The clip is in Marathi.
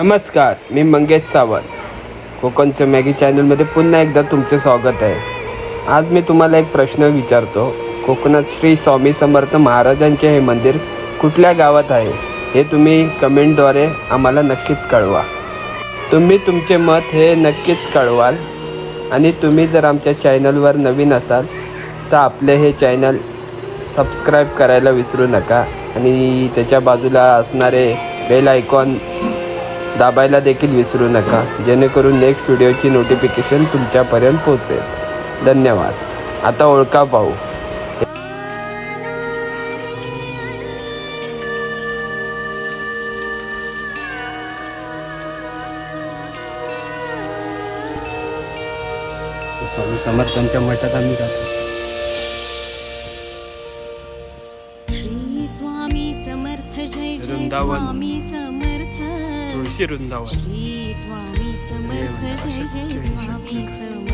नमस्कार मी मंगेश सावंत. कोकणच्या मॅगी चॅनलमध्ये पुन्हा एकदा तुमचे स्वागत आहे. आज मी तुम्हाला एक प्रश्न विचारतो. कोकणात श्री स्वामी समर्थ महाराजांचे हे मंदिर कुठल्या गावात आहे? हे तुम्ही कमेंटद्वारे आम्हाला नक्कीच कळवा. तुम्ही तुमचे मत हे नक्कीच कळवाल. आणि तुम्ही जर आमच्या चॅनलवर नवीन असाल तर आपले हे चॅनल सबस्क्राईब करायला विसरू नका. आणि त्याच्या बाजूला असणारे बेल आयकॉन दाबायला देखील विसरू नका. जेणेकरून नेक्स्ट व्हिडिओची नोटिफिकेशन तुमच्यापर्यंत पोहोचेल. धन्यवाद. आता ओळखा पाहू स्वामी समर्थांच्या मठात आम्ही जातो श्री स्वामी समर्थ जय जय. स्वामी समर्थ तुळशी वृंदावन श्री स्वामी समर्थ जय जय स्वामी समर्थ